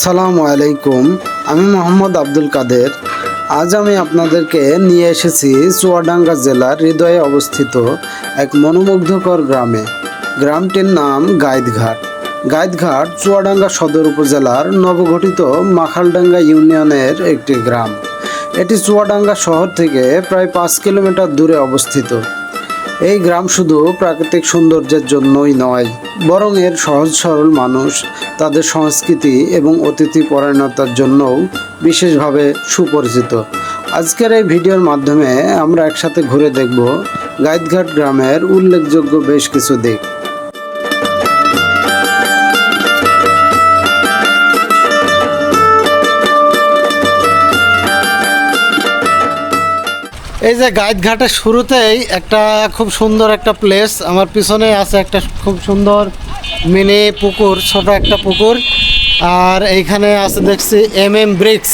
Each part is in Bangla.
আসসালামু আলাইকুম, আমি মোহাম্মদ আব্দুল কাদের। আজ আমি আপনাদেরকে নিয়ে এসেছি চুয়াডাঙ্গা জেলার হৃদয়ে অবস্থিত এক মনোমুগ্ধকর গ্রামে। গ্রামটির নাম গাইদঘাট। গাইদঘাট চুয়াডাঙ্গা সদর উপজেলার নবগঠিত মাখালডাঙ্গা ইউনিয়নের একটি গ্রাম। এটি চুয়াডাঙ্গা শহর থেকে প্রায় পাঁচ কিলোমিটার দূরে অবস্থিত। এই গ্রাম শুধু প্রাকৃতিক সৌন্দর্যের জন্যই নয়, বরং এর সহজ সরল মানুষ তাদের সংস্কৃতি এবং অতিথি পরায়ণতার জন্যও বিশেষভাবে সুপরিচিত। আজকের এই ভিডিওর মাধ্যমে আমরা একসাথে ঘুরে দেখব গাইদঘাট গ্রামের উল্লেখযোগ্য বেশ কিছু দিক। এই যে গাইডঘাটের শুরুতেই একটা খুব সুন্দর একটা প্লেস আমার পিছনে আছে একটা খুব সুন্দর মিনি পুকুর, ছোট একটা পুকুর। আর এইখানে আছে দেখছি এম এম ব্রিক্স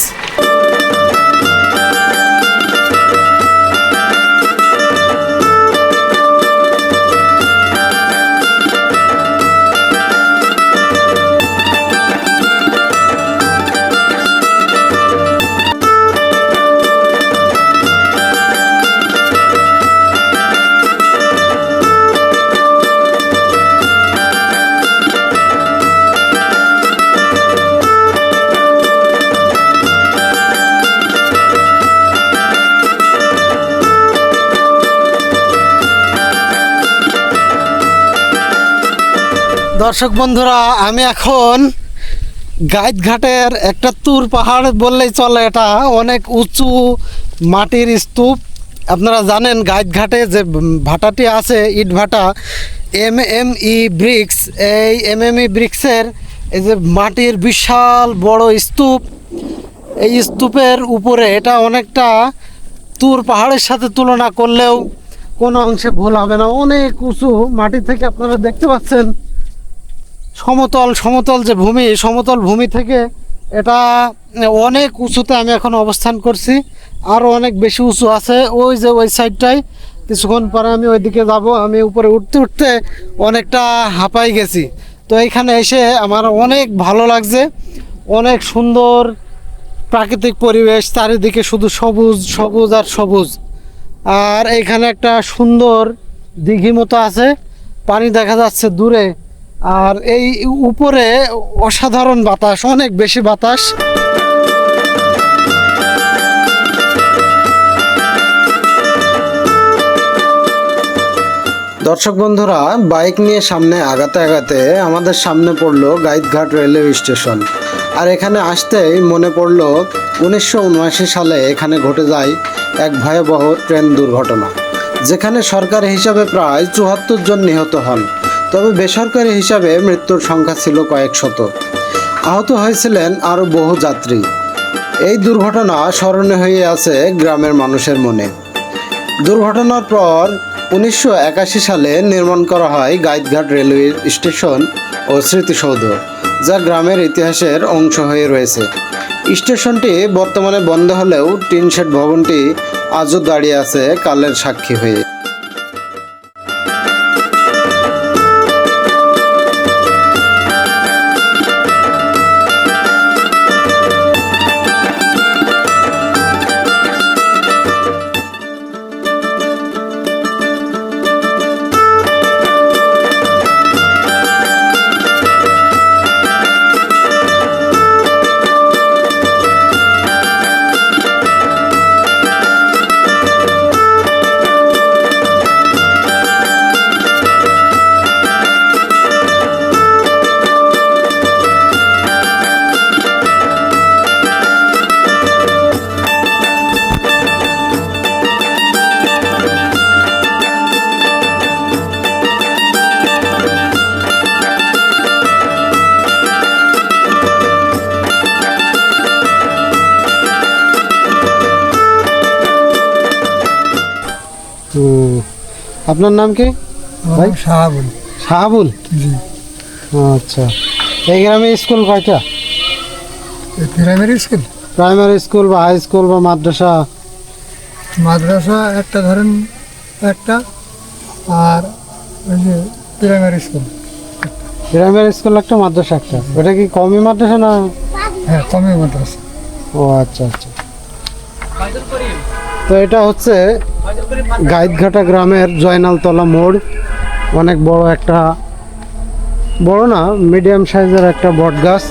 দর্শক বন্ধুরা, আমি এখন গাইডঘাটের একটা তুর পাহাড় বললেই চলে এটা। অনেক উঁচু মাটির স্তূপ। আপনারা জানেন গাইডঘাটে যে ভাটাটি আছে, ইট ভাটা, এম এম ই ব্রিক্স। এই এম এম ই ব্রিক্সের এই যে মাটির বিশাল বড় স্তূপ, এই স্তূপের উপরে এটা অনেকটা তুর পাহাড়ের সাথে তুলনা করলেও কোনো অংশে ভুল হবে না। অনেক উঁচু মাটি থেকে আপনারা দেখতে পাচ্ছেন। সমতল সমতল যে ভূমি সমতল ভূমি থেকে এটা অনেক উঁচুতে আমি এখন অবস্থান করছি। আরও অনেক বেশি উঁচু আছে, ওই যে ওই সাইডটাই কিছুক্ষণ পরে আমি ওইদিকে যাব, আমি উপরে উঠতে উঠতে অনেকটা হাঁপাই গেছি। তো এইখানে এসে আমার অনেক ভালো লাগছে, অনেক সুন্দর প্রাকৃতিক পরিবেশ, চারিদিকে শুধু সবুজ সবুজ আর সবুজ। আর এইখানে একটা সুন্দর দিঘি মতো আছে, পানি দেখা যাচ্ছে দূরে। আর এই উপরে অসাধারণ বাতাস, অনেক বেশি বাতাস। দর্শক বন্ধুরা, বাইক নিয়ে সামনে আগাতে আগাতে আমাদের সামনে পড়ল গাইদঘাট রেলওয়ে স্টেশন। আর এখানে আসতেই মনে পড়ল উনিশশো সালে এখানে ঘটে যায় এক ভয়াবহ ট্রেন দুর্ঘটনা, যেখানে সরকার হিসাবে প্রায় চুয়াত্তর জন নিহত হন। তবে বেসরকারি হিসাবে মৃত্যুর সংখ্যা ছিল কয়েক শত। আহত হয়েছিলেন আরও বহু যাত্রী। এই দুর্ঘটনা স্মরণে হয়ে আছে গ্রামের মানুষের মনে। দুর্ঘটনার পর উনিশশো একাশি সালে নির্মাণ করা হয় গাইদঘাট রেলওয়ে স্টেশন ও স্মৃতিসৌধ, যা গ্রামের ইতিহাসের অংশ হয়ে রয়েছে। স্টেশনটি বর্তমানে বন্ধ হলেও টিনশেড ভবনটি আজও দাঁড়িয়ে আছে কালের সাক্ষী হয়ে। আপনার নাম কি? ভাই? শাহাবুল। শাহাবুল? জি। আচ্ছা। এই গ্রামে স্কুল কয়টা? প্রাইমারি স্কুল প্রাইমারি স্কুল বা হাই স্কুল বা মাদ্রাসা? মাদ্রাসা একটা ধরেন একটা আর ওই যে প্রাইমারি স্কুল প্রাইমারি স্কুল একটা মাদ্রাসা একটা। ওটা কি কমই মাদ্রাসা না? হ্যাঁ কমে মাদ্রাসা। ও আচ্ছা আচ্ছা। তো এটা হচ্ছে গাইদঘাটা গ্রামের জয়নালতলা মোড়। অনেক বড় একটা বড় না মিডিয়াম সাইজের একটা বট গাছ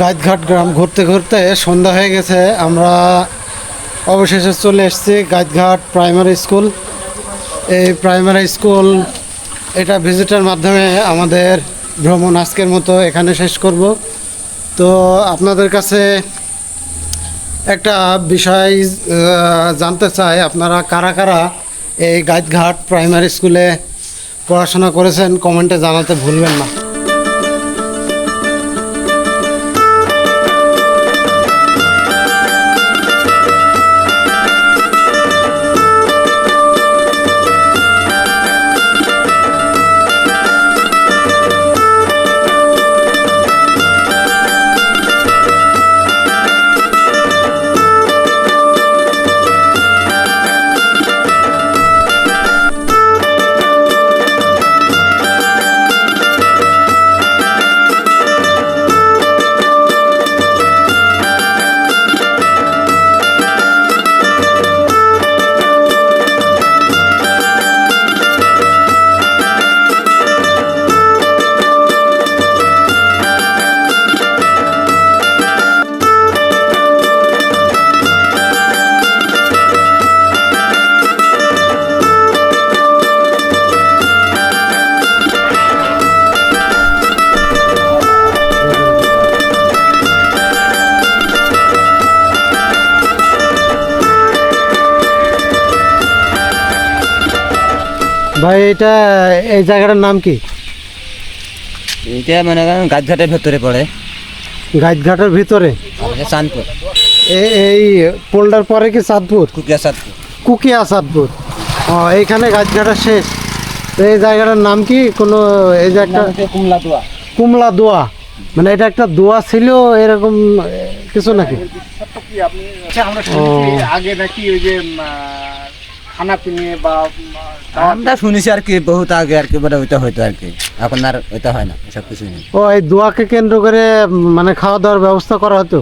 গাইদঘাট গ্রাম ঘুরতে ঘুরতে সন্ধ্যা হয়ে গেছে। আমরা অবশেষে চলে এসেছি গাইদঘাট প্রাইমারি স্কুল। এই প্রাইমারি স্কুল এটা ভিজিটের মাধ্যমে আমাদের ভ্রমণ আজকের মতো এখানে শেষ করব। তো আপনাদের কাছে একটা বিষয় জানতে চাই, আপনারা কারা কারা এই গাইদঘাট প্রাইমারি স্কুলে পড়াশোনা করেছেন? কমেন্টে জানাতে ভুলবেন না। ভাই এটা এই জায়গাটার নাম কি? এটা মনে করেন গাছঘাটের ভেতরে পড়ে। গাইদঘাটের ভিতরে? চাঁদপুর। এই পোল্ডার পরে কি চাঁদপুর? কুকিয়া চাঁদপুর। কুকিয়া চাঁদপুর। ও এইখানে গাইদঘাটা শেষ। এই জায়গাটার নাম কি? কোনো এই যে একটা কুমলা দোয়া। কুমলা দোয়া। মানে এটা একটা দোয়া ছিল এরকম কিছু নাকি? আচ্ছা আগে নাকি ওই যে খানা পিনে বা আমরা শুনেছি আর কি বহুত আগে আর কি মানে ওইটা হইতো আর কি। এখন আর ওইটা হয় না সব কিছু নেই। ও এই দোয়াকে কেন্দ্র করে মানে খাওয়া দাওয়ার ব্যবস্থা করা হতো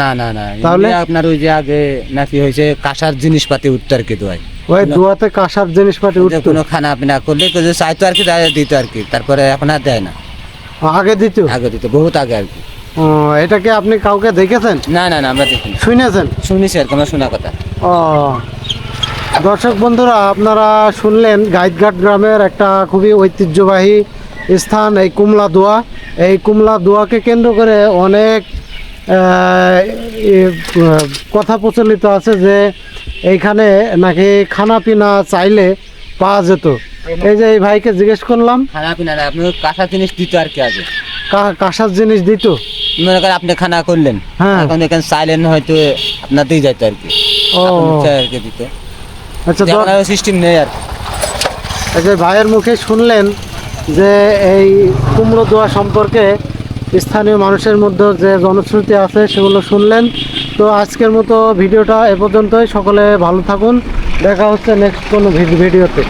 না না না তাহলে? আপনার ওই যে আগে নাকি হয়েছে কাঁসার জিনিসপাতি উঠতো আর কি দোয়ায়। ওই দোয়াতে কাঁসার জিনিসপাতি উঠতো? কোনো খানা পিনা করলে যদি চাইতো আর কি দিত আর কি। তারপরে এখন আর দেয় না। আগে দিত? আগে দিত বহুত আগে আর কি। ও এটাকে আপনি কাউকে দেখেছেন? না না না আমরা দেখিনি শুনেছেন? শুনেছি আর কোনো শোনা কথা। ও দর্শক বন্ধুরা আপনারা শুনলেন গাইদঘাট গ্রামের একটা খুবই ঐতিহ্যবাহী স্থান এই কুমলা দোয়া। এই কুমলা দোয়াকে কেন্দ্র করে অনেক কথা প্রচলিত আছে যে এইখানে নাকি খানা পিনা চাইলে পাওয়া যেত। এই যে এই ভাইকে জিজ্ঞেস করলাম খানা পিনা না আপনি কাঁসার জিনিস দিত আর কি আগে। কাঁসার জিনিস দিত? মনে করেন আপনি খানা করলেন। হ্যাঁ। এখন এখানে চাইলেন হয়তো আপনার দিয়ে যাইতো আর কি। ও। আর কি দিতে। আচ্ছা সিস্টেম নেই আর ভাইয়ের মুখে শুনলেন যে এই কুমড়ো দোয়া সম্পর্কে স্থানীয় মানুষের মধ্যে যে জনশ্রুতি আছে সেগুলো শুনলেন। তো আজকের মতো ভিডিওটা এ পর্যন্তই। সকলে ভালো থাকুন। দেখা হচ্ছে নেক্সট কোনো ভিডিওতে।